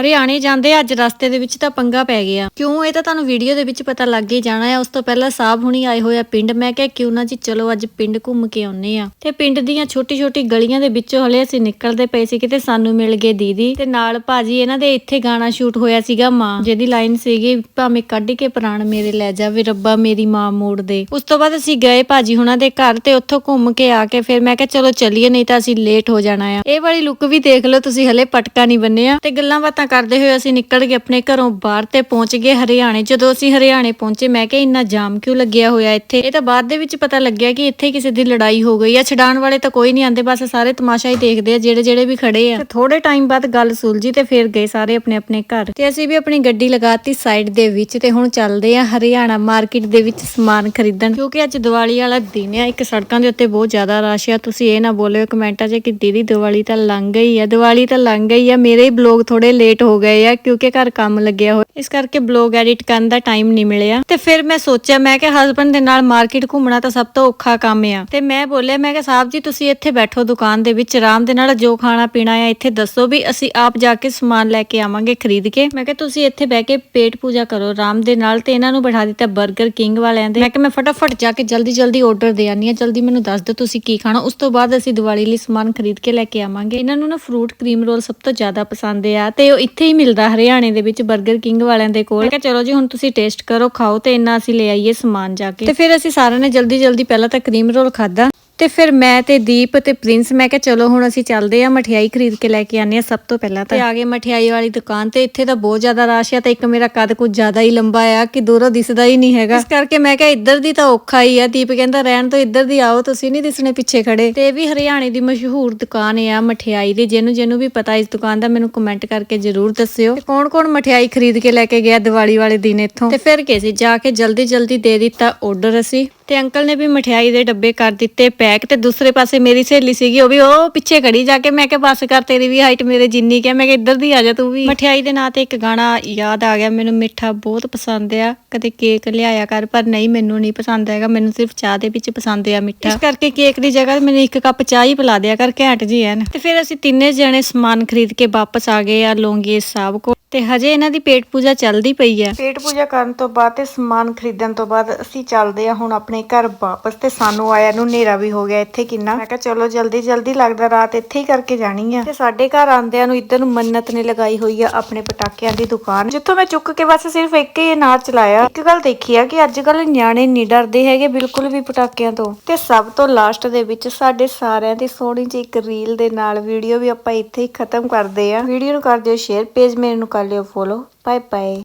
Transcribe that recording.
ਹਰਿਆਣੇ ਜਾਂਦੇ ਅੱਜ ਰਸਤੇ ਦੇ ਵਿੱਚ ਤਾਂ ਪੰਗਾ ਪੈ ਗਿਆ। ਕਿਉਂ? ਇਹ ਤਾਂ ਤੁਹਾਨੂੰ ਵੀਡੀਓ ਦੇ ਵਿੱਚ ਪਤਾ ਲੱਗ ਹੀ ਜਾਣਾ ਹੈ ਉਸ ਤੋਂ ਪਹਿਲਾਂ ਸਾਹਬ ਹੁਣੀ ਆਏ ਹੋਏ ਪਿੰਡ। ਮੈਂ ਕਿਹਾ, ਕਿਉਂ ਨਾ ਜੀ, ਚਲੋ ਅੱਜ ਪਿੰਡ ਘੁੰਮ ਕੇ ਆਉਨੇ ਆ। ਤੇ ਪਿੰਡ ਦੀਆਂ ਛੋਟੀ ਛੋਟੀ ਗਲੀਆਂ ਦੇ ਵਿੱਚੋਂ ਹਲੇ ਅਸੀਂ ਨਿਕਲਦੇ ਪਏ ਸੀ ਕਿਤੇ, ਸਾਨੂੰ ਮਿਲ ਗਏ ਦੀਦੀ। ਤੇ ਨਾਲ ਭਾਜੀ, ਇਹਨਾਂ ਦੇ ਇੱਥੇ ਗਾਣਾ ਸ਼ੂਟ ਹੋਇਆ ਸੀਗਾ, ਮਾਂ। ਜਿਹਦੀ ਲਾਈਨ ਸੀਗੀ, ਭਾਵੇਂ ਕੱਢ ਕੇ ਪ੍ਰਾਣ ਮੇਰੇ ਲੈ ਜਾਵੇ, ਰੱਬਾ ਮੇਰੀ ਮਾਂ ਮੋੜ ਦੇ। ਉਸ ਤੋਂ ਬਾਅਦ ਅਸੀਂ ਗਏ ਭਾਜੀ ਹੁਣਾਂ ਦੇ ਘਰ ਤੇ ਉੱਥੋਂ ਘੁੰਮ ਕੇ ਆ ਕੇ ਫਿਰ ਮੈਂ ਕਿਹਾ, ਚਲੋ ਚੱਲੀਏ, ਨਹੀਂ ਤਾਂ ਅਸੀਂ ਲੇਟ ਹੋ ਜਾਣਾ ਆ। ਇਹ ਵਾਲੀ ਲੁੱਕ ਵੀ ਦੇਖ ਲਓ, ਤੁਸੀਂ ਹਲੇ ਪਟਕਾ ਨਹੀਂ ਬੰਨਿਆ। ਤੇ ਗੱਲਾਂ ਬਾਤਾਂ ਕਰਦੇ ਹੋਏ ਅਸੀਂ ਨਿਕਲ ਗਏ ਆਪਣੇ ਘਰੋਂ ਬਾਹਰ ਤੇ ਪਹੁੰਚ ਗਏ ਹਰਿਆਣੇ। ਜਦੋਂ ਅਸੀਂ ਹਰਿਆਣੇ ਪਹੁੰਚੇ, ਮੈਂ ਕਿਹਾ, ਇੰਨਾ ਜਾਮ ਕਿਉਂ ਲੱਗਿਆ ਹੋਇਆ ਇੱਥੇ? ਇਹ ਤਾਂ ਬਾਅਦ ਦੇ ਵਿੱਚ ਪਤਾ ਲੱਗਿਆ ਕਿ ਇੱਥੇ ਕਿਸੇ ਦੀ ਲੜਾਈ ਹੋ ਗਈ ਆ। ਛਡਾਣ ਵਾਲੇ ਤਾਂ ਕੋਈ ਨਹੀਂ ਆਂਦੇ ਬਸ ਸਾਰੇ ਤਮਾਸ਼ਾ ਹੀ ਦੇਖਦੇ ਆ, ਜਿਹੜੇ ਜਿਹੜੇ ਵੀ ਖੜੇ ਆ। ਤੇ ਥੋੜੇ ਟਾਈਮ ਬਾਅਦ ਗੱਲ ਸੁਲਝੀ ਤੇ ਫਿਰ ਗਏ ਸਾਰੇ ਆਪਣੇ ਆਪਣੇ ਘਰ। ਤੇ ਅਸੀਂ ਵੀ ਆਪਣੀ ਗੱਡੀ ਲਗਾਤੀ ਸਾਈਡ ਦੇ ਵਿੱਚ ਤੇ ਹੁਣ ਚੱਲਦੇ ਆ ਹਰਿਆਣਾ ਮਾਰਕੀਟ ਦੇ ਵਿੱਚ ਸਮਾਨ ਖਰੀਦਣ। ਕਿਉਂਕਿ ਅੱਜ ਦੀਵਾਲੀ ਵਾਲਾ ਦਿਨ ਆ, ਇੱਕ ਸੜਕਾਂ ਦੇ ਉੱਤੇ ਬਹੁਤ ਜ਼ਿਆਦਾ ਰਸ਼ ਆ। ਤੁਸੀਂ ਇਹ ਨਾ ਬੋਲਿਓ, ਕਮੈਂਟਾਂ 'ਚ ਕਿ ਦੀਦੀ ਦੀਵਾਲੀ ਤਾਂ ਲੰਘ ਗਈ ਆ, ਦੀਵਾਲੀ ਤਾਂ ਲੰਘ ਗਈ ਆ। ਮੇਰੇ ਹੀ ਬਲੌਗ ਥੋੜੇ ਲੇਟ ਹੋ ਗਏ ਆ ਕਿਉਂਕਿ ਘਰ ਕੰਮ ਲੱਗਿਆ ਹੋਇਆ। ਇਸ ਕਰਕੇ ਬਲੌਗ ਐਡਿਟ ਕਰਨ ਦਾ ਟਾਈਮ ਨਹੀਂ ਮਿਲਿਆ। ਤੇ ਫਿਰ ਮੈਂ ਸੋਚਿਆ, ਮੈਂ ਕਿ ਹਸਬੰਡ ਦੇ ਨਾਲ ਮਾਰਕੀਟ ਘੁੰਮਣਾ ਤਾਂ ਸਭ ਤੋਂ ਔਖਾ ਕੰਮ ਆ। ਤੇ ਮੈਂ ਬੋਲਿਆ, ਮੈਂ ਕਿ ਸਾਹਿਬ ਜੀ, ਤੁਸੀਂ ਇੱਥੇ ਬੈਠੋ ਦੁਕਾਨ ਦੇ ਵਿੱਚ, ਆਰਾਮ ਦੇ ਨਾਲ ਜੋ ਖਾਣਾ ਪੀਣਾ ਆ, ਇੱਥੇ ਦੱਸੋ ਵੀ ਅਸੀਂ ਆਪ ਜਾ ਕੇ ਸਮਾਨ ਲੈ ਕੇ ਆਵਾਂਗੇ ਖਰੀਦ ਕੇ। ਮੈਂ ਕਿਹਾ, ਤੁਸੀਂ ਇੱਥੇ ਬਹਿ ਕੇ ਪੇਟ ਪੂਜਾ ਕਰੋ, ਆਰਾਮ ਦੇ ਨਾਲ। ਤੇ ਇਹਨਾਂ ਨੂੰ ਬਿਠਾ ਦਿੱਤਾ 버ਗਰ ਕਿੰਗ ਵਾਲਿਆਂ ਦੇ। ਮੈਂ ਕਿ ਮੈਂ ਫਟਾਫਟ ਜਾ ਕੇ ਜਲਦੀ ਜਲਦੀ ਆਰਡਰ ਦੇ ਆਨੀ ਆ ਜਲਦੀ ਮੈਨੂੰ ਦੱਸ ਦਿਓ ਤੁਸੀਂ ਕੀ ਖਾਣਾ। ਉਸ ਤੋਂ ਬਾਅਦ ਅਸੀਂ ਦੀਵਾਲੀ ਲਈ ਸਮਾਨ ਖਰੀਦ ਕੇ ਲੈ ਕੇ ਆਵਾਂਗੇ। ਇਹਨਾਂ ਨੂੰ ਨਾ ਫਰੂਟ ਕਰੀਮ ਰੋਲ ਸਭ ਤੋਂ ਜ਼ਿਆਦਾ ਪਸੰਦ ਆ। ਤੇ ਉਹ ਇੱਥੇ ਹੀ ਮਿਲਦਾ ਹਰਿਆਣੇ ਦੇ ਵਿੱਚ 버ਗਰ ਕਿੰਗ ਵਾਲਿਆਂ ਦੇ ਕੋਲ। ਮੈਂ ਕਿਹਾ, ਚਲੋ ਜੀ, ਹੁਣ ਤੁਸੀਂ ਟੇਸਟ ਕਰੋ, ਖਾਓ ਤੇ ਇੰਨਾ ਅਸੀਂ ਲੈ ਆਈਏ ਸਮਾਨ ਜਾ ਕੇ। ਤੇ ਫਿਰ ਅਸੀਂ ਸਾਰਿਆਂ ਨੇ ਜਲਦੀ ਜਲਦੀ ਪਹਿਲਾਂ ਤਾਂ ਕਰੀਮ ਰੋਲ ਖਾਦਾ ਤੇ ਫਿਰ ਮੈਂ ਤੇ ਦੀਪ ਤੇ ਪ੍ਰਿੰਸ ਮੈਂ ਕਿਹਾ ਚਲੋ ਹੁਣ ਅਸੀਂ ਚੱਲਦੇ ਆ ਮਠਿਆਈ ਖਰੀਦ ਕੇ ਲੈ ਕੇ ਆਨੇ ਆ ਸਭ ਤੋਂ ਪਹਿਲਾਂ ਤਾਂ। ਤੇ ਆ ਗਏ ਮਠਿਆਈ ਵਾਲੀ ਦੁਕਾਨ ਤੇ ਇੱਥੇ ਤਾਂ ਬਹੁਤ ਜ਼ਿਆਦਾ ਰਸ਼ ਆ ਤੇ ਇੱਕ ਮੇਰਾ ਕੱਦ ਕੁਝ ਜ਼ਿਆਦਾ ਹੀ ਲੰਬਾ ਆ ਕਿ ਦੂਰੋਂ ਦਿਸਦਾ ਹੀ ਨਹੀਂ ਹੈਗਾ। ਇਸ ਕਰਕੇ ਮੈਂ ਕਿਹਾ ਇੱਧਰ ਦੀ ਤਾਂ ਔਖਾ ਹੀ ਆ। ਦੀਪ ਕਹਿੰਦਾ ਰਹਿਣ ਤੋਂ ਇੱਧਰ ਦੀ ਆਓ ਤੁਸੀਂ ਨਹੀਂ ਦਿਸਣੇ ਪਿੱਛੇ ਖੜੇ। ਤੇ ਇਹ ਵੀ ਹਰਿਆਣੇ ਦੀ ਮਸ਼ਹੂਰ ਦੁਕਾਨ ਆ ਮਠਿਆਈ ਦੀ ਜਿਹਨੂੰ ਜਿਹਨੂੰ ਵੀ ਪਤਾ ਇਸ ਦੁਕਾਨ ਦਾ ਮੈਨੂੰ ਕਮੈਂਟ ਕਰਕੇ ਜਰੂਰ ਦੱਸਿਓ। ਤੇ ਕੌਣ ਕੌਣ ਮਠਿਆਈ ਖਰੀਦ ਕੇ ਲੈ ਕੇ ਗਿਆ ਦੀਵਾਲੀ ਵਾਲੇ ਦਿਨ ਇੱਥੋਂ? ਤੇ ਫਿਰ ਕੇ ਸੀ ਜਾ ਕੇ ਜਲਦੀ ਜਲਦੀ ਦੇ ਦਿੱਤਾ ਆਰਡਰ ਅਸੀਂ। ਤੇ ਅੰਕਲ ਨੇ ਵੀ ਮਠਿਆਈ ਦੇ ਡੱਬੇ ਕਰ ਦਿੱਤੇ, ਪੈਕ ਤੇ ਦੂਸਰੇ ਪਾਸੇ ਮੇਰੀ ਸਹੇਲੀ ਸੀਗੀ, ਉਹ ਵੀ, ਉਹ ਪਿੱਛੇ ਖੜੀ ਜਾ ਕੇ, ਮੈਂ ਕਿਹਾ, ਬਸ ਕਰ, ਤੇਰੀ ਵੀ ਹਾਈਟ ਮੇਰੇ ਜਿੰਨੀ ਕਿ ਮੈਂ ਕਿਹਾ, ਇੱਧਰ ਦੀ ਆ ਜਾ ਤੂੰ ਵੀ। ਮਠਿਆਈ ਦੇ ਨਾਂ ਤੇ ਇੱਕ ਗਾਣਾ ਯਾਦ ਆ ਗਿਆ, ਮੈਨੂੰ ਮਿੱਠਾ ਬਹੁਤ ਪਸੰਦ ਆ। ਕਦੇ ਕੇਕ ਲਿਆਇਆ ਕਰ, ਪਰ ਨਹੀਂ, ਮੈਨੂੰ ਨਹੀਂ ਪਸੰਦ ਹੈਗਾ। ਮੈਨੂੰ ਸਿਰਫ ਚਾਹ ਦੇ ਵਿੱਚ ਪਸੰਦ ਆ ਮਿੱਠਾ। ਇਸ ਕਰਕੇ ਕੇਕ ਦੀ ਜਗ੍ਹਾ ਮੈਨੂੰ ਇੱਕ ਕੱਪ ਚਾਹ ਹੀ ਪਿਲਾ ਦਿਆ ਕਰ, ਘੈਂਟ ਜੀ ਐਨ। ਤੇ ਫਿਰ ਅਸੀਂ ਤਿੰਨੇ ਜਣੇ ਸਮਾਨ ਖਰੀਦ ਕੇ ਵਾਪਸ ਆ ਗਏ ਆ ਲੋਂਗੇ ਸਾਹਿਬ ਕੋ ਤੇ ਹਜੇ ਇਹਨਾਂ ਦੀ ਪੇਟ ਪੂਜਾ ਚੱਲਦੀ ਪਈ ਹੈ। ਪੇਟ ਪੂਜਾ ਕਰਨ ਤੋਂ ਬਾਅਦ ਤੇ ਸਮਾਨ ਖਰੀਦਣ ਤੋਂ ਬਾਅਦ ਅਸੀਂ ਚੱਲਦੇ ਆ ਹੁਣ ਆਪਣੇ ਘਰ ਵਾਪਸ ਤੇ ਸਾਨੂੰ ਆਇਆ ਨੂੰ ਹਨੇਰਾ ਵੀ ਹੋ ਗਿਆ ਇੱਥੇ ਕਿੰਨਾ। ਮੈਂ ਕਿਹਾ ਚਲੋ ਜਲਦੀ ਜਲਦੀ ਲੱਗਦਾ ਰਾਤ ਇੱਥੇ ਹੀ ਕਰਕੇ ਜਾਣੀ ਆ। ਤੇ ਸਾਡੇ ਘਰ ਆਂਦਿਆਂ ਨੂੰ ਇੱਧਰ ਨੂੰ ਮੰਨਤ ਨੇ ਲਗਾਈ ਹੋਈ ਆ ਆਪਣੇ ਪਟਾਕਿਆਂ ਦੀ ਦੁਕਾਨ। ਜਿੱਥੋਂ ਮੈਂ ਚੁੱਕ ਕੇ ਬਸ ਸਿਰਫ ਇੱਕ ਹੀ ਅਨਾਰ ਚਲਾਇਆ। ਇੱਕ ਗੱਲ ਦੇਖੀ ਆ ਕਿ ਅੱਜ ਕੱਲ ਨਿਆਣੇ ਨਹੀਂ ਡਰਦੇ ਹੈਗੇ ਬਿਲਕੁਲ ਵੀ ਪਟਾਕਿਆਂ ਤੋਂ। ਤੇ ਸਭ ਤੋਂ ਲਾਸਟ ਦੇ ਵਿੱਚ ਸਾਡੇ ਸਾਰਿਆਂ ਦੀ ਸੋਹਣੀ ਜਿਹੀ ਇੱਕ ਰੀਲ ਦੇ ਨਾਲ ਵੀਡੀਓ ਵੀ ਆਪਾਂ ਇੱਥੇ ਹੀ ਖਤਮ ਕਰਦੇ ਆ। ਵੀਡੀਓ ਨੂੰ ਕਰ ਦਿਓ ਸ਼ੇਅਰ ਪੇਜ ਮੇਰੇ ਨੂੰ ਕਰ follow. Bye bye.